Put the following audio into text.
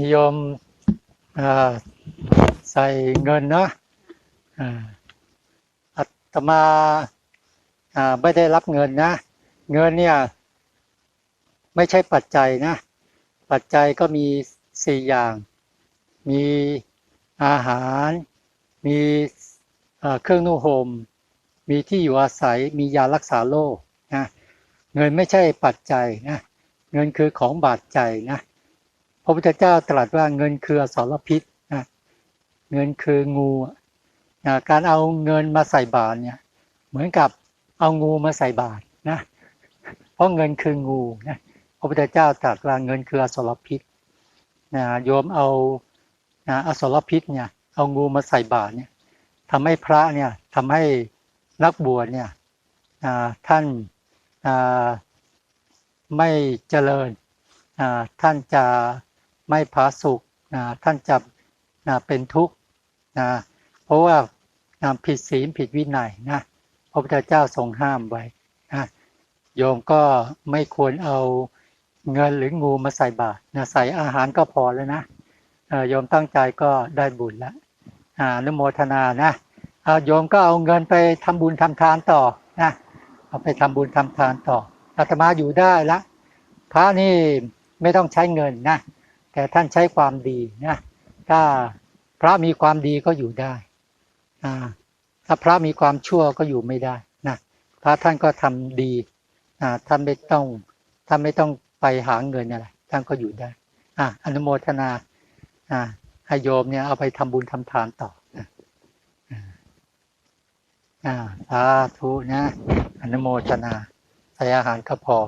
นิยมใส่เงินนะอ่าอาตมาไม่ได้รับเงินนะ เงินเนี่ย ไม่ใช่ปัจจัยนะ ปัจจัยก็มีสี่อย่าง มีอาหาร มีเอ่อเครื่องนุ่งห่ม มีที่อยู่อาศัย มียารักษาโรคนะ เงินไม่ใช่ปัจจัยนะ เงินคือของบาดใจนะพระพุทธเจ้าตรัสว่าเงินคืออสรพิษนะเงินคืองูนะการเอาเงินมาใส่บาตรเนี่ยเหมือนกับเอางูมาใส่บาตรนะเพราะเงินคืองูนะพระพุทธเจ้าตรัสว่าเงินคืออสรพิษนะโยมเอานะอสรพิษเนี่ยเอางูมาใส่บาตรเนี่ยทำให้พระเนี่ยทำให้นักบวชเนี่ยท่าน ไม่เจริญ ท่านจะไม่ผาสุกท่านจะเป็นทุกข์เพราะว่าอ่าผิดศีลผิดวินัยนะพระพุทธเจ้าทรงห้ามไว้นะโยมก็ไม่ควรเอาเงินหรืองูมาใส่บาตรนะใส่อาหารก็พอแล้วนะโยมตั้งใจก็ได้บุญแล้วอนุโมทนานะเอาโยมก็เอาเงินไปทำบุญทำทานต่อนะเอาไปทำบุญทำทานต่อ อาตมาอยู่ได้ละ พระนี่ไม่ต้องใช้เงินนะ แต่ท่านใช้ความดีนะ ถ้าพระมีความดีก็อยู่ได้อ่าถ้าพระมีความชั่วก็อยู่ไม่ได้นะ พระท่านก็ทำดีอ่าท่านไม่ต้องท่านไม่ต้องไปหาเงินอะไร ท่านก็อยู่ได้อ่าอนุโมทนาอ่าให้โยมเนี่ยเอาไปทำบุญทำทานต่อนะอ่าสาธุนะ อนุโมทนา ใส่อาหารก็พอ